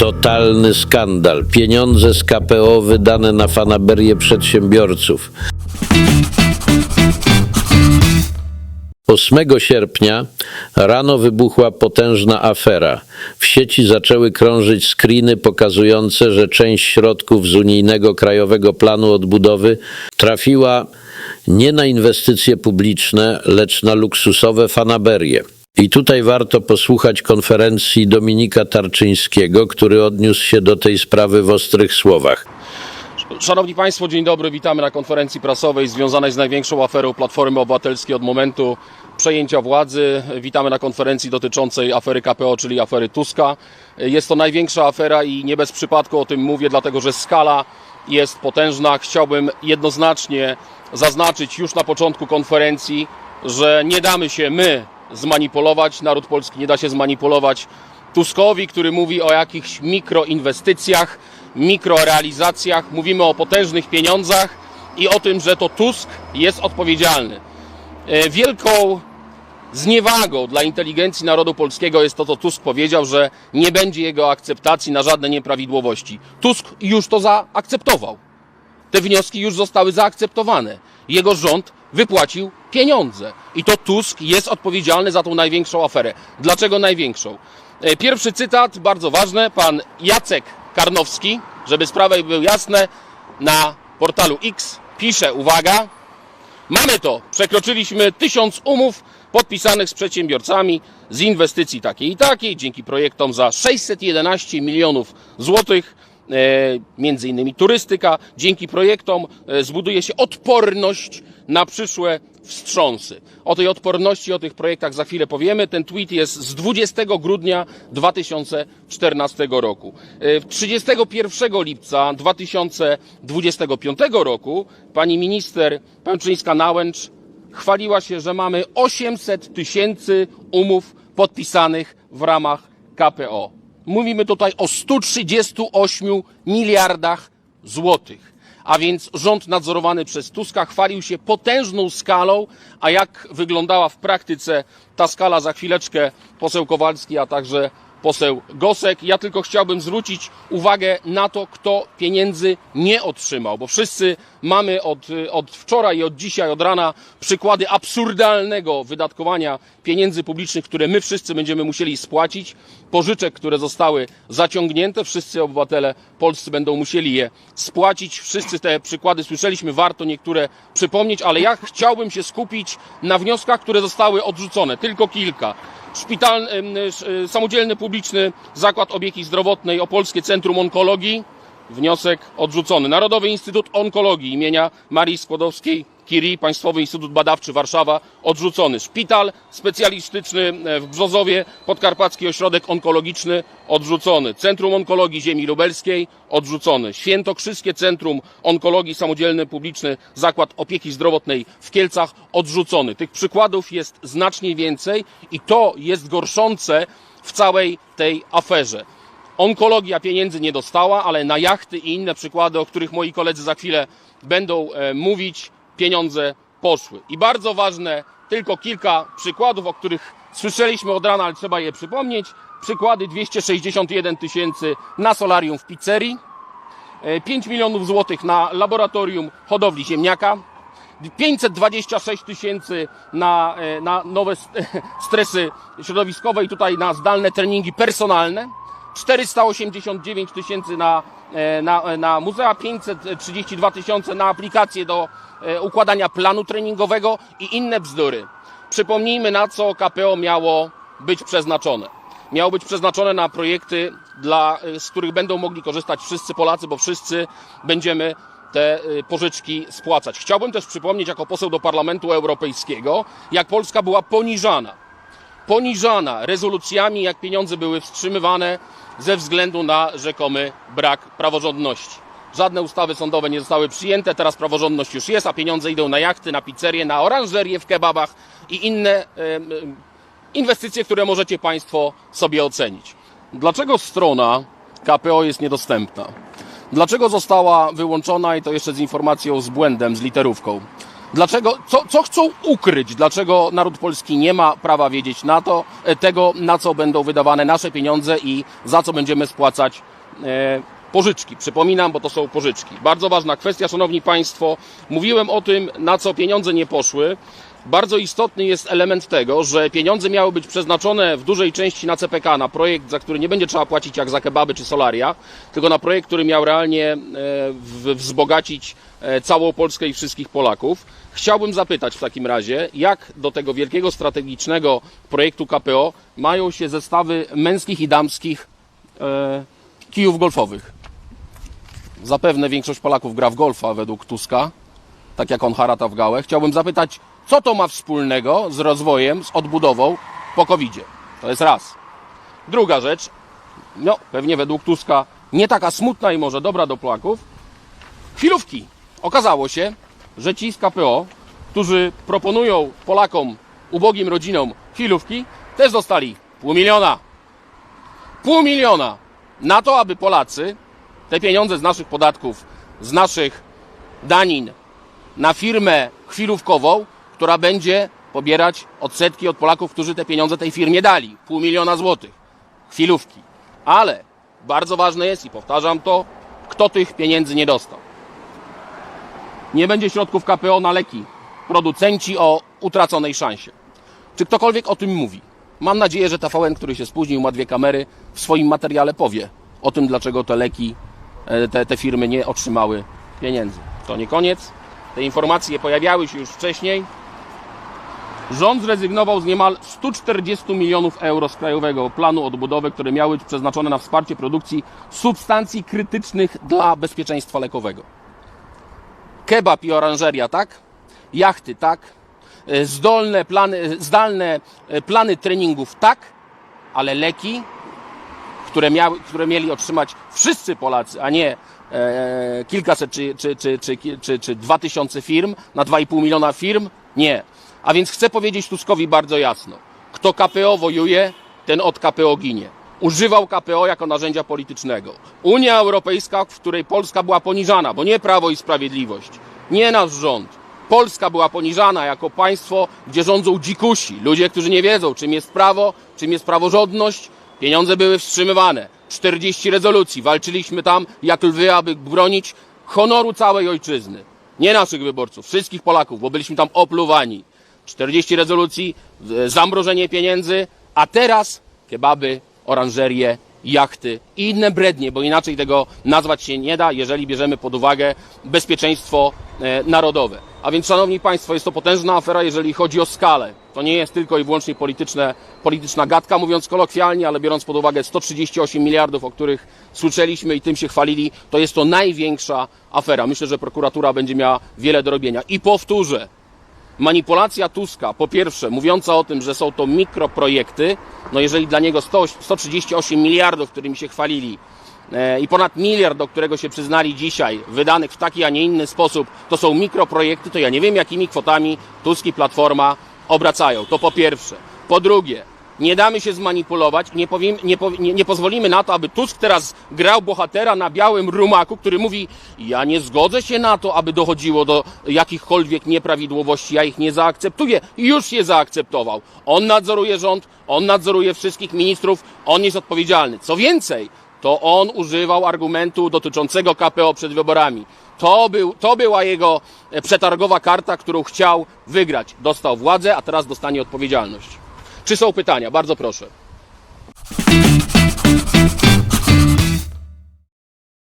Totalny skandal. Pieniądze z KPO wydane na fanaberię przedsiębiorców. 8 sierpnia rano wybuchła potężna afera. W sieci zaczęły krążyć screeny pokazujące, że część środków z unijnego Krajowego Planu Odbudowy trafiła nie na inwestycje publiczne, lecz na luksusowe fanaberie. I tutaj warto posłuchać konferencji Dominika Tarczyńskiego, który odniósł się do tej sprawy w ostrych słowach. Szanowni Państwo, dzień dobry. Witamy na konferencji prasowej związanej z największą aferą Platformy Obywatelskiej od momentu przejęcia władzy. Witamy na konferencji dotyczącej afery KPO, czyli afery Tuska. Jest to największa afera i nie bez przypadku o tym mówię, dlatego że skala jest potężna. Chciałbym jednoznacznie zaznaczyć już na początku konferencji, że nie damy się my zmanipulować, naród polski nie da się zmanipulować Tuskowi, który mówi o jakichś mikroinwestycjach, mikrorealizacjach. Mówimy o potężnych pieniądzach i o tym, że to Tusk jest odpowiedzialny. E, Wielką zniewagą dla inteligencji narodu polskiego jest to, co Tusk powiedział, że nie będzie jego akceptacji na żadne nieprawidłowości. Tusk już to zaakceptował. Te wnioski już zostały zaakceptowane. Jego rząd wypłacił pieniądze. I to Tusk jest odpowiedzialny za tą największą aferę. Dlaczego największą? E, Pierwszy cytat, bardzo ważny, pan Jacek Karnowski, żeby sprawy były jasne, na portalu X pisze, uwaga, Mamy to. Przekroczyliśmy tysiąc umów podpisanych z przedsiębiorcami z inwestycji takiej i takiej, dzięki projektom za 611 milionów złotych. E, między innymi turystyka. Dzięki projektom e, zbuduje się odporność na przyszłe wstrząsy. O tej odporności, o tych projektach za chwilę powiemy. Ten tweet jest z 20 grudnia 2014 roku. E, 31 lipca 2025 roku pani minister Pęczyńska-Nałęcz chwaliła się, że mamy 800 tysięcy umów podpisanych w ramach KPO. Mówimy tutaj o 138 miliardach złotych. A więc rząd nadzorowany przez Tuska chwalił się potężną skalą, a jak wyglądała w praktyce ta skala za chwileczkę poseł Kowalski, a także poseł Gosek. Ja tylko chciałbym zwrócić uwagę na to, kto pieniędzy nie otrzymał, bo wszyscy mamy od, od wczoraj i od dzisiaj, od rana przykłady absurdalnego wydatkowania pieniędzy publicznych, które my wszyscy będziemy musieli spłacić, pożyczek, które zostały zaciągnięte, wszyscy obywatele polscy będą musieli je spłacić. Wszyscy te przykłady słyszeliśmy, warto niektóre przypomnieć, ale ja chciałbym się skupić na wnioskach, które zostały odrzucone, tylko kilka szpital, y, samodzielny publiczny zakład opieki zdrowotnej Opolskie Centrum Onkologii. Wniosek odrzucony. Narodowy Instytut Onkologii imienia Marii Skłodowskiej-Curie, Państwowy Instytut Badawczy Warszawa, odrzucony. Szpital specjalistyczny w Brzozowie, Podkarpacki Ośrodek Onkologiczny, odrzucony. Centrum Onkologii Ziemi Lubelskiej, odrzucony. Świętokrzyskie Centrum Onkologii Samodzielny Publiczny Zakład Opieki Zdrowotnej w Kielcach, odrzucony. Tych przykładów jest znacznie więcej i to jest gorszące w całej tej aferze. Onkologia pieniędzy nie dostała, ale na jachty i inne przykłady, o których moi koledzy za chwilę będą e, mówić, pieniądze poszły. I bardzo ważne, tylko kilka przykładów, o których słyszeliśmy od rana, ale trzeba je przypomnieć. Przykłady 261 tysięcy na solarium w pizzerii, e, 5 milionów złotych na laboratorium hodowli ziemniaka, 526 tysięcy na, e, na nowe st- stresy środowiskowe i tutaj na zdalne treningi personalne. 489 tysięcy na, e, na, na muzea, 532 tysiące na aplikacje do e, układania planu treningowego i inne bzdury. Przypomnijmy, na co KPO miało być przeznaczone. Miało być przeznaczone na projekty, dla, e, z których będą mogli korzystać wszyscy Polacy, bo wszyscy będziemy te pożyczki spłacać. Chciałbym też przypomnieć, jako poseł do Parlamentu Europejskiego, jak Polska była poniżana poniżana rezolucjami, jak pieniądze były wstrzymywane ze względu na rzekomy brak praworządności. Żadne ustawy sądowe nie zostały przyjęte, teraz praworządność już jest, a pieniądze idą na jachty, na pizzerie, na oranżerie w kebabach i inne inwestycje, które możecie Państwo sobie ocenić. Dlaczego strona KPO jest niedostępna? Dlaczego została wyłączona i to jeszcze z informacją z błędem, z literówką? Dlaczego, co, co chcą ukryć? Dlaczego naród polski nie ma prawa wiedzieć na to, e, tego, na co będą wydawane nasze pieniądze i za co będziemy spłacać e, pożyczki? Przypominam, bo to są pożyczki. Bardzo ważna kwestia, Szanowni Państwo. Mówiłem o tym, na co pieniądze nie poszły. Bardzo istotny jest element tego, że pieniądze miały być przeznaczone w dużej części na CPK, na projekt, za który nie będzie trzeba płacić jak za kebaby czy solaria, tylko na projekt, który miał realnie e, wzbogacić e, całą Polskę i wszystkich Polaków. Chciałbym zapytać w takim razie, jak do tego wielkiego strategicznego projektu KPO mają się zestawy męskich i damskich e, kijów golfowych. Zapewne większość Polaków gra w golfa według Tuska, tak jak on harata w gałę. Chciałbym zapytać, co to ma wspólnego z rozwojem, z odbudową po covid -zie? To jest raz. Druga rzecz, no pewnie według Tuska nie taka smutna i może dobra do Polaków, chwilówki. Okazało się, że ci z KPO, którzy proponują Polakom, ubogim rodzinom chwilówki, też dostali pół miliona. Pół miliona na to, aby Polacy te pieniądze z naszych podatków, z naszych danin na firmę chwilówkową, która będzie pobierać odsetki od Polaków, którzy te pieniądze tej firmie dali. Pół miliona złotych. Chwilówki. Ale bardzo ważne jest, i powtarzam to, kto tych pieniędzy nie dostał. Nie będzie środków KPO na leki. Producenci o utraconej szansie. Czy ktokolwiek o tym mówi? Mam nadzieję, że TVN, który się spóźnił, ma dwie kamery, w swoim materiale powie o tym, dlaczego te leki, e, te, te firmy nie otrzymały pieniędzy. To nie koniec. Te informacje pojawiały się już wcześniej. Rząd zrezygnował z niemal 140 milionów euro z Krajowego Planu Odbudowy, które miały być przeznaczone na wsparcie produkcji substancji krytycznych dla bezpieczeństwa lekowego. Kebab i oranżeria, tak? Jachty, tak? E, Zdolne plany, e, zdalne e, plany treningów, tak? Ale leki, które, miały, które mieli otrzymać wszyscy Polacy, a nie e, kilkaset czy, czy, czy, czy, czy, czy dwa tysiące firm na 2,5 miliona firm? Nie. A więc chcę powiedzieć Tuskowi bardzo jasno. Kto KPO wojuje, ten od KPO ginie. Używał KPO jako narzędzia politycznego. Unia Europejska, w której Polska była poniżana, bo nie Prawo i Sprawiedliwość, nie nasz rząd. Polska była poniżana jako państwo, gdzie rządzą dzikusi, ludzie, którzy nie wiedzą, czym jest prawo, czym jest praworządność. Pieniądze były wstrzymywane. 40 rezolucji. Walczyliśmy tam jak lwy, aby bronić honoru całej ojczyzny. Nie naszych wyborców, wszystkich Polaków, bo byliśmy tam opluwani. 40 rezolucji, e, zamrożenie pieniędzy, a teraz kebaby, oranżerie, jachty i inne brednie, bo inaczej tego nazwać się nie da, jeżeli bierzemy pod uwagę bezpieczeństwo e, narodowe. A więc, Szanowni Państwo, jest to potężna afera, jeżeli chodzi o skalę. To nie jest tylko i wyłącznie polityczne, polityczna gadka, mówiąc kolokwialnie, ale biorąc pod uwagę 138 miliardów, o których słyszeliśmy i tym się chwalili, to jest to największa afera. Myślę, że prokuratura będzie miała wiele do robienia. I powtórzę, manipulacja Tuska, po pierwsze, mówiąca o tym, że są to mikroprojekty, no jeżeli dla niego 100, 138 miliardów, którymi się chwalili, i ponad miliard, do którego się przyznali dzisiaj, wydanych w taki, a nie inny sposób, to są mikroprojekty, to ja nie wiem, jakimi kwotami Tusk i Platforma obracają. To po pierwsze. Po drugie, nie damy się zmanipulować, nie, powiem, nie, nie, nie pozwolimy na to, aby Tusk teraz grał bohatera na białym rumaku, który mówi: Ja nie zgodzę się na to, aby dochodziło do jakichkolwiek nieprawidłowości, ja ich nie zaakceptuję. Już je zaakceptował. On nadzoruje rząd, on nadzoruje wszystkich ministrów, on jest odpowiedzialny. Co więcej, to on używał argumentu dotyczącego KPO przed wyborami. To, był, to była jego e, przetargowa karta, którą chciał wygrać. Dostał władzę, a teraz dostanie odpowiedzialność. Czy są pytania? Bardzo proszę.